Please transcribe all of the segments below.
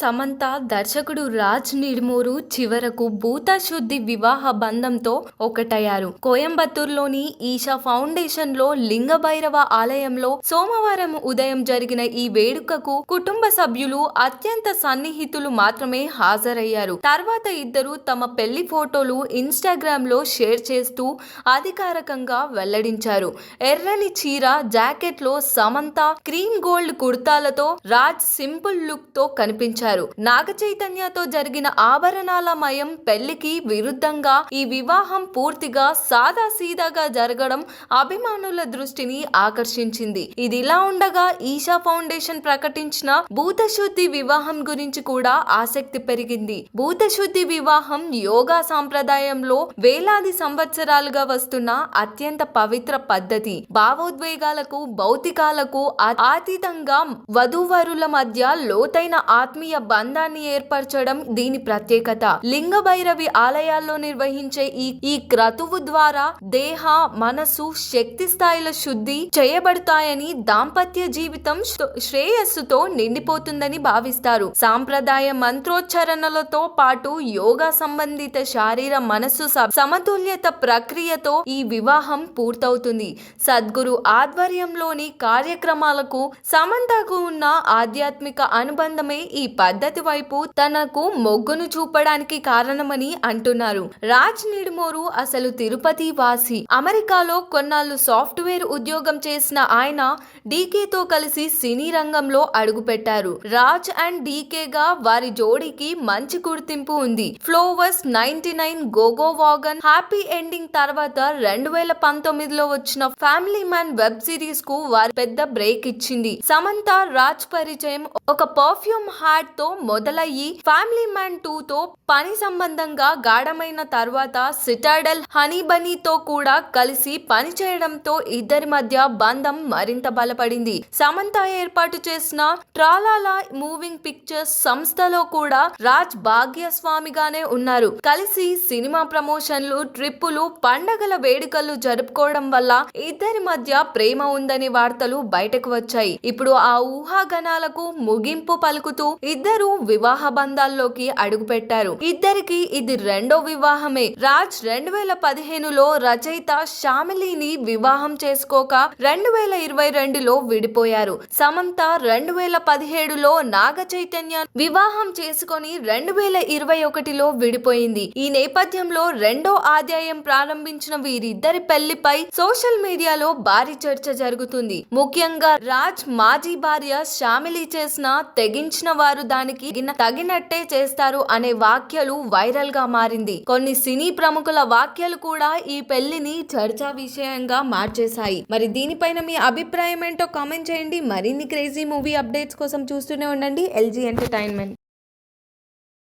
సమంత దర్శకుడు రాజ్ నిర్మూరు చివరకు భూతశుద్ధి వివాహ బంధంతో ఒకటయ్యారు. కోయంబత్తూరులోని ఈషా ఫౌండేషన్లో లింగభైరవ ఆలయంలో సోమవారం ఉదయం జరిగిన ఈ వేడుకకు కుటుంబ సభ్యులు అత్యంత సన్నిహితులు మాత్రమే హాజరయ్యారు. తర్వాత ఇద్దరు తమ పెళ్ళి ఫోటోలు ఇన్స్టాగ్రామ్లో షేర్ చేస్తూ అధికారికంగా వెల్లడించారు. ఎర్రని చీర జాకెట్లో సమంత క్రీమ్ గోల్డ్ కుర్తాలతో రాజ్ సింపుల్ లుక్తో కనిపించారు. నాగ చైతన్యతో జరిగిన ఆభరణాల మయం పెళ్ళికి విరుద్ధంగా ఈ వివాహం పూర్తిగా సాదా సీదాగా జరగడం అభిమానుల దృష్టిని ఆకర్షించింది. ఇదిలా ఉండగా ఈషా ఫౌండేషన్ ప్రకటించిన భూతశుద్ధి వివాహం గురించి కూడా ఆసక్తి పెరిగింది. భూతశుద్ధి వివాహం యోగా సాంప్రదాయంలో వేలాది సంవత్సరాలుగా వస్తున్న అత్యంత పవిత్ర పద్ధతి. భావోద్వేగాలకు భౌతికాలకు అతీతంగా వధూవరుల మధ్య లోతైన ఆత్మీయ బంధాన్ని ఏర్పరచడం దీని ప్రత్యేకత. లింగ భైరవి ఆలయాల్లో నిర్వహించే ఈ ఈ క్రతువు ద్వారా దేహ మనసు శక్తి స్థాయిల శుద్ధి చేయబడతాయని దాంపత్య జీవితం శ్రేయస్సుతో నిండిపోతుందని భావిస్తారు. సాంప్రదాయ మంత్రోచ్చరణలతో పాటు యోగా సంబంధిత శారీర మనస్సు స- సమతుల్యత ప్రక్రియతో ఈ వివాహం పూర్తవుతుంది. సద్గురు ఆధ్వర్యంలోని కార్యక్రమాలకు సమంతకు ఉన్న ఆధ్యాత్మిక అనుబంధమే ఈ పద్ధతి వైపు తనకు మొగ్గును చూపడానికి కారణమని అంటున్నారు. రాజ్ నిడుమోరు అసలు తిరుపతి వాసి. అమెరికాలో కొన్నాళ్ళు సాఫ్ట్వేర్ ఉద్యోగం చేసిన ఆయన డీకేతో కలిసి సినీ రంగంలో అడుగుపెట్టారు. రాజ్ అండ్ డీకే గా వారి జోడీకి మంచి గుర్తింపు ఉంది. Flowers ninety nine గోగో wagen happy ending తర్వాత రెండు వేల పంతొమ్మిదిలో వచ్చిన ఫ్యామిలీ మ్యాన్ వెబ్ సిరీస్కు వారి పెద్ద బ్రేక్ ఇచ్చింది. సమంత రాజ్ పరిచయం ఒక పర్ఫ్యూమ్ హ్యాట్ తో మొదలయ్యి ఫ్యామిలీ మ్యాన్ టూ తో పని సంబంధంగా గాఢమైన తర్వాత సిటాడల్ హనీ బనీతో కూడా కలిసి పని చేయడంతో ఇద్దరి మధ్య బంధం మరింత బలపడింది. సమంత ఏర్పాటు చేసిన ట్రాలాలా మూవింగ్ పిక్చర్స్ సంస్థలో కూడా రాజ్ భాగ్యస్వామిగానే ఉన్నారు. కలిసి సినిమా ప్రమోషన్లు ట్రిప్పులు పండగల వేడుకలు జరుపుకోవడం వల్ల ఇద్దరి మధ్య ప్రేమ ఉందనే వార్తలు బయటకు వచ్చాయి. ఇప్పుడు ఆ ఊహాగణాలకు ముగింపు పలుకుతూ ఇద్దరు ఇద్దరు వివాహ బంధాల్లోకి అడుగుపెట్టారు. ఇద్దరికి ఇది రెండో వివాహమే. రాజ్ రెండు వేల పదిహేనులో రచయిత షామిలీని వివాహం చేసుకోక రెండు వేల ఇరవై రెండులో విడిపోయారు. సమంత రెండు వేల పదిహేడులో నాగ చైతన్య వివాహం చేసుకొని రెండు వేల ఇరవై ఒకటిలో విడిపోయింది. ఈ నేపథ్యంలో రెండో ఆదాయం ప్రారంభించిన వీరిద్దరి పెళ్ళిపై సోషల్ మీడియాలో భారీ చర్చ జరుగుతుంది. ముఖ్యంగా రాజ్ మాజీ భార్య శ్యామిలి చేసిన తెగించిన వారు దానికి తగినట్టే చేస్తారు అనే వాక్యాలు వైరల్గా మారింది. కొన్ని సినీ ప్రముఖుల వాక్యాలు కూడా ఈ పెళ్ళిని చర్చా విషయంగా మార్చేశాయి. మరి దీనిపైన మీ అభిప్రాయం ఏంటో కామెంట్ చేయండి. మరిన్ని క్రేజీ మూవీ అప్డేట్స్ కోసం చూస్తూనే ఉండండి. LG entertainment.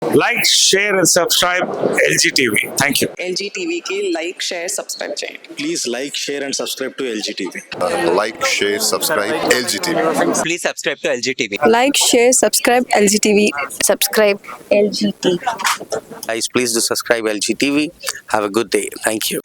like, share, and subscribe LG TV. Thank you. LG టీవీకి లైక్ షేర్ సబ్స్క్రైబ్ చేయండి Please like, share, and subscribe to LGTV. like, share, subscribe, LGTV. please subscribe to LG TV. like share subscribe lgtv subscribe lgt Guys, please do subscribe LG TV. Have a good day. Thank you.